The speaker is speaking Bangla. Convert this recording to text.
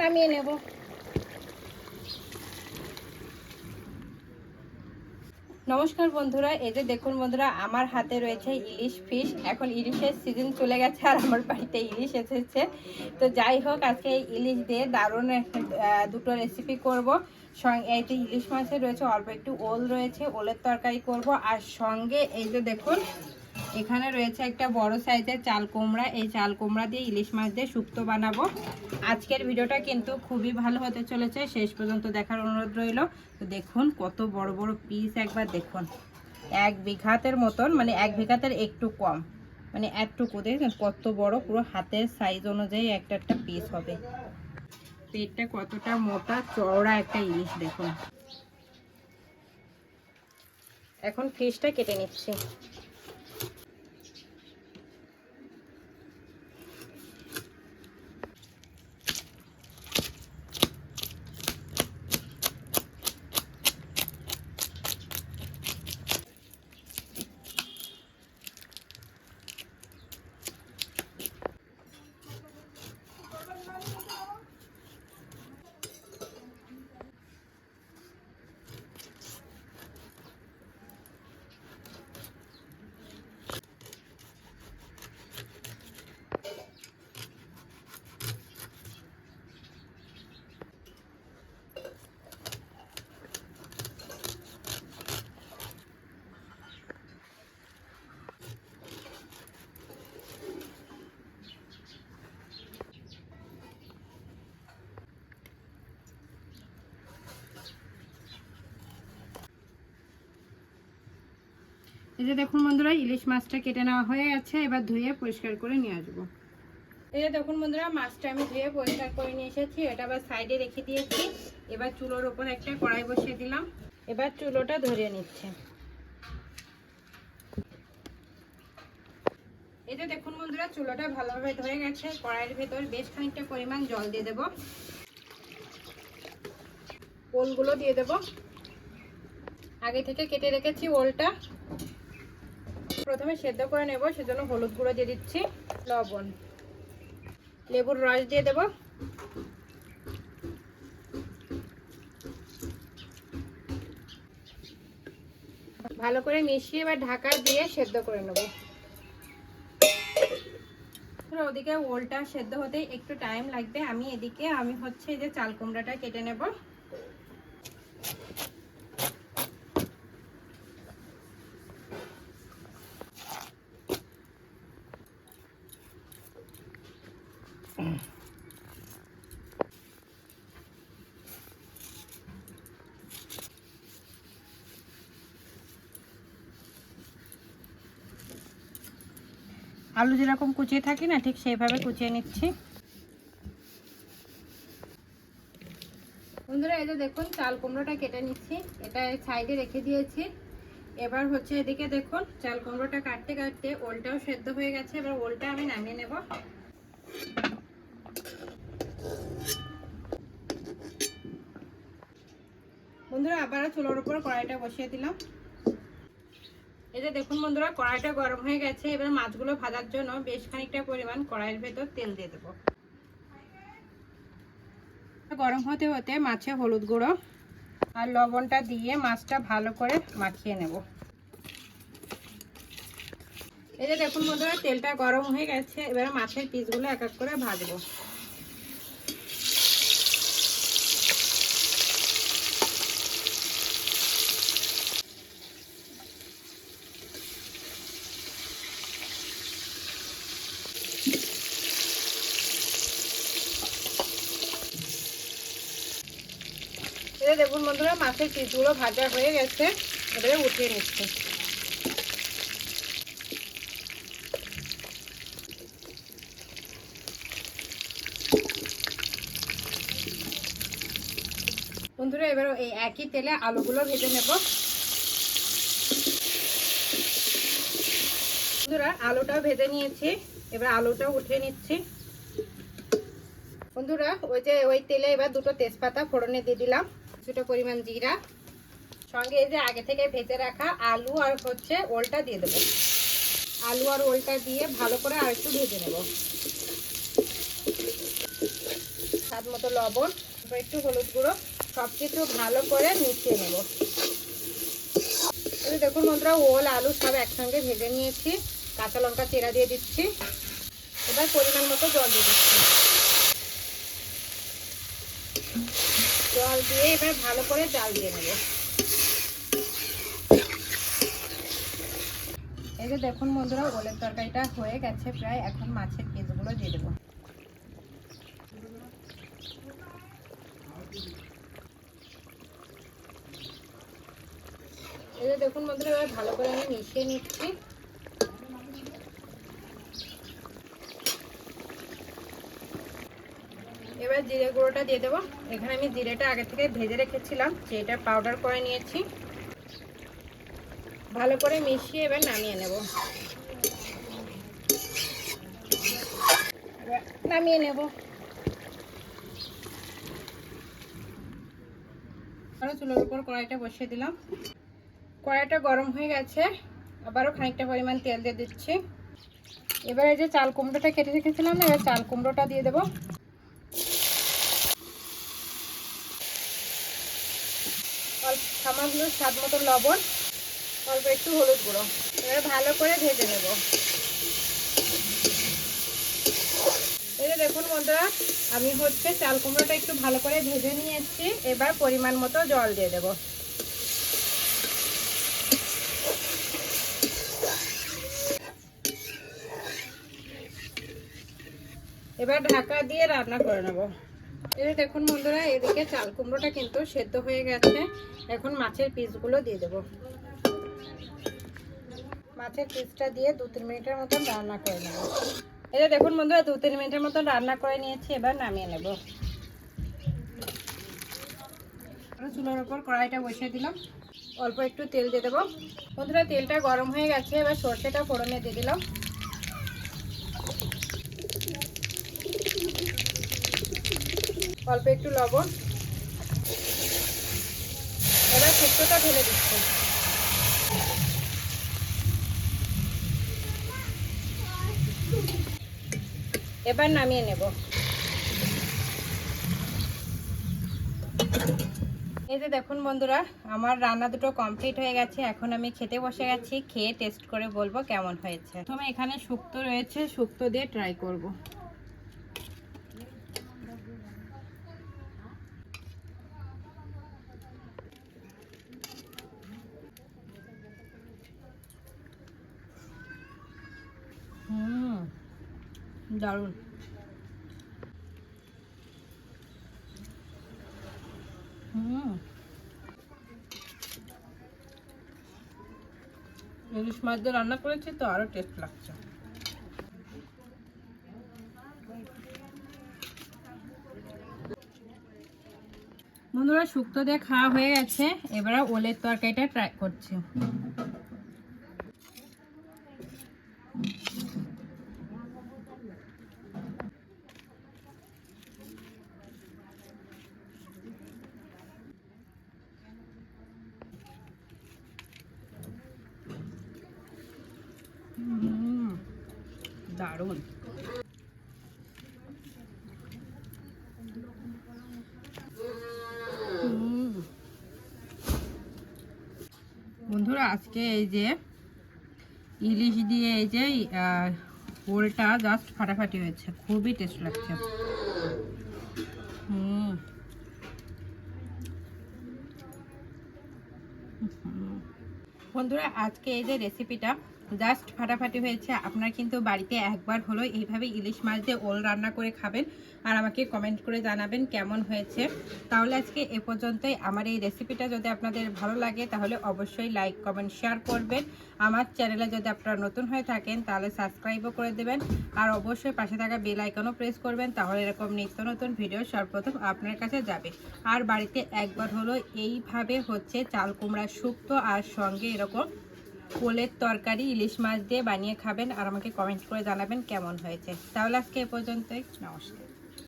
নামিয়ে নেব। নমস্কার বন্ধুরা, এই যে দেখুন বন্ধুরা, আমার হাতে রয়েছে ইলিশ ফিশ। এখন ইলিশের সিজন চলে গেছে আর আমার বাড়িতে ইলিশ এসেছে। তো যাই হোক, আজকে ইলিশ দিয়ে দারুণ দুটো রেসিপি করব। সঙ্গে এই যে ইলিশ মাছের রয়েছে, অল্প একটু ওল রয়েছে, ওলের তরকারি করব। আর সঙ্গে এই যে দেখুন এখানে রয়েছে একটা বড় সাইজের চাল কুমড়া। এই চাল কুমড়া দিয়ে ইলিশ মাছ দিয়ে শুক্তো বানাবো। আজকের ভিডিওটা কিন্তু খুবই ভালো হতে চলেছে। শেষ পর্যন্ত দেখার অনুরোধ রইল। তো দেখুন, কত বড় বড় পিস একবার দেখুন। এক বিঘাতের মতন মানে এক বিঘাতের একটু কম। মানে একটুকু দেখুন কত বড়, পুরো হাতের সাইজ অনুযায়ী একটা একটা পিস হবে। পেটটা কতটা মোটা, চওড়া একটা ইলিশ, দেখুন। এখন ফিশটা কেটে নিচ্ছি। এই যে দেখুন বন্ধুরা, ইলিশ মাছটা কেটে নেওয়া হয়ে গেছে, এবার ধুয়ে পরিষ্কার করে নিয়ে আসব। এই যে দেখুন বন্ধুরা, মাছটা আমি ধুয়ে পরিষ্কার করে নিয়ে এসেছি, এটা আবার সাইডে রেখে দিয়েছি। এবার চুলোর ওপর একটা কড়াই বসিয়ে দিলাম। এবার চুলোটা ধরিয়ে নিচ্ছে। এই যে দেখুন বন্ধুরা, চুলোটা ভালোভাবে ধরে গেছে, কড়াইয়ের ভেতর বেশ খানিকটা পরিমাণ জল দিয়ে দেব। ওলগুলো দিয়ে দেব। আগে থেকে কেটে রেখেছি ওলটা। প্রথমে সেদ্ধ করে নেব, সেজন্য হলুদ গুঁড়ো দিয়ে দিচ্ছি, লবণ। লেবুর রস দিয়ে দেব। ভালো করে মিশিয়ে এবার ঢাকা দিয়ে সেদ্ধ করে নেব। ওদিকে ওলটা সেদ্ধ হতে একটু টাইম লাগবে, আমি এদিকে, আমি হচ্ছে যে চাল কুমড়াটা কেটে নেব। আলু যেরকম কুচিয়ে থাকি না, ঠিক সেইভাবে কুচিয়ে নিচ্ছি। বন্ধুরা, এই যে দেখুন, চাল কুমড়োটা কেটে নিচ্ছি। এটা সাইডে রেখে দিয়েছি। এবার হচ্ছে এদিকে দেখুন, চাল কুমড়োটা কাটতে কাটতে ওলটাও সেদ্ধ হয়ে গেছে। এবার ওলটা আমি নামিয়ে নেব। বন্ধুরা আবার চুলোর উপর কড়াইটা বসিয়ে দিলাম। এই যে দেখুন বন্ধুরা, কড়াইটা গরম হয়ে গেছে। এবার মাছগুলো ভাজার জন্য বেশ খানিকটা পরিমাণ কড়াইয়ের ভেতর তেল দিয়ে দেবো। গরম হতে হতে মাছে হলুদ গুঁড়ো আর লবণটা দিয়ে মাছটা ভালো করে মাখিয়ে নেব। এই যে দেখুন বন্ধুরা, তেলটা গরম হয়ে গেছে। এবার মাছের পিসগুলো এক এক করে ভাজবো। এটা দেখুন বন্ধুরা, মাছের পিসগুলো ভাজা হয়ে গেছে। এবারে উঠিয়ে নিচ্ছে। বন্ধুরা, এবার এই একই তেলে আলুগুলো ভেজে নেব। বন্ধুরা, আলুটাও ভেজে নিয়েছি। এবার আলুটাও উঠিয়ে নিচ্ছি। বন্ধুরা, ওই যে ওই তেলে এবার দুটো তেজপাতা ফোড়নে দিয়ে দিলাম। কিছুটা পরিমাণ জিরা, সঙ্গে এই যে আগে থেকে ভেজে রাখা আলু আর হচ্ছে ওলটা দিয়ে দেবো। আলু আর ওলটা দিয়ে ভালো করে আর একটু ভেজে নেব। স্বাদ মতো লবণ একটু হলুদ গুঁড়ো সব কিছু ভালো করে মিশিয়ে নেব। দেখুন বন্ধুরা, ওল, আলু সব একসঙ্গে ভেজে নিয়েছি। কাঁচা লঙ্কা চেরা দিয়ে দিচ্ছি। এবার পরিমাণ মতো জল দিয়ে দিচ্ছি। জল দিয়ে এবার ভালো করে জাল দিয়ে নেব। এই যে দেখুন বন্ধুরা, ওলের তরকারিটা হয়ে গেছে প্রায়। এখন মাছের পিসগুলো দিয়ে দেবো। এই যে দেখুন বন্ধুরা, এবার ভালো করে আমি মিশিয়ে নিচ্ছি। এবার জিরে গুঁড়োটা দিয়ে দেবো। এখানে আমি জিরেটা আগে থেকে ভেজে রেখেছিলাম যেটা পাউডার করে নিয়েছি। ভালো করে মিশিয়ে এবার নামিয়ে নেব। নামিয়ে নেব। চুলোর উপর কড়াইটা বসিয়ে দিলাম। কড়াইটা গরম হয়ে গেছে, আবারও খানিকটা পরিমাণ তেল দিয়ে দিচ্ছি। এবার এই যে চাল কুমড়োটা কেটে রেখেছিলাম না, এবার চাল কুমড়োটা দিয়ে দেবো। সামান্য স্বাদ মতো লবণ, অল্প একটু হলুদ গুঁড়ো। এবার ভালো করে ভেজে নেব। এই যে দেখুন বন্ধুরা, আমি হচ্ছে চাল কুমড়োটা একটু ভালো করে ভেজে নিয়েছি। এবার পরিমাণ মতো জল দিয়ে দেবো। এবার ঢাকা দিয়ে রান্না করে নেব। এই দেখুন বন্ধুরা, এদিকে চাল কুমড়োটা কিন্তু সেদ্ধ হয়ে গেছে। এখন মাছের পিসগুলো দিয়ে দেব। মাছের পিসটা দিয়ে দু তিন মিনিটের মতন রান্না করে নেব। যে দেখুন বন্ধুরা, দু তিন মিনিটের মতন রান্না করে নিয়েছি, এবার নামিয়ে নেব। চুলোর ওপর কড়াইটা বসিয়ে দিলাম। অল্প একটু তেল দিয়ে দেবো। বন্ধুরা, তেলটা গরম হয়ে গেছে, এবার সর্ষেটা ফোড়নে দিয়ে দিলাম। অল্প একটু লবণ। এবার শুক্তোটা ঢেলে দিচ্ছি। এবার নামিয়ে নেব। এই যে দেখুন বন্ধুরা, আমার রান্না দুটো কমপ্লিট হয়ে গেছে। এখন আমি খেতে বসে গেছি, খেয়ে টেস্ট করে বলব কেমন হয়েছে। প্রথমে এখানে শুক্তো রয়েছে, শুক্তো দিয়ে ট্রাই করব হুম হুম। ইলিশ মাছ দিয়ে রান্না করেছি তো আরও টেস্ট লাগছে। বন্ধুরা শুক্তো দিয়ে খাওয়া হয়ে গেছে, এবারে ওলের তরকারিটা ট্রাই করছি হুম, দারুণ। বন্ধুরা, আজকে এই যে ইলিশ দিয়ে এই যে ওলটা জাস্ট ফাটাফাটি হয়েছে। খুবই টেস্ট লাগছে। বন্ধুরা, আজকে এই যে রেসিপিটা জাস্ট ফাটাফাটি হয়েছে। আপনারা কিন্তু বাড়িতে একবার হলো এইভাবে ইলিশ মাছ দিয়ে ওল রান্না করে খাবেন আর আমাকে কমেন্ট করে জানাবেন কেমন হয়েছে। তাহলে আজকে এ পর্যন্তই। আমার এই রেসিপিটা যদি আপনাদের ভালো লাগে, তাহলে অবশ্যই লাইক কমেন্ট শেয়ার করবেন। আমার চ্যানেলে যদি আপনারা নতুন হয়ে থাকেন, তাহলে সাবস্ক্রাইবও করে দেবেন। আর অবশ্যই পাশে থাকা বেল আইকনও প্রেস করবেন, তাহলে এরকম নিত্য নতুন ভিডিও সর্বপ্রথম আপনার কাছে যাবে। আর বাড়িতে একবার হলো এইভাবে হচ্ছে চাল কুমড়া শুক্তো আর সঙ্গে এরকম পোলের তরকারি, ইলিশ মাছ দিয়ে বানিয়ে খাবেন আর আমাকে কমেন্ট করে জানাবেন কেমন হয়েছে। তাহলে আজকে এ পর্যন্তই। নমস্কার।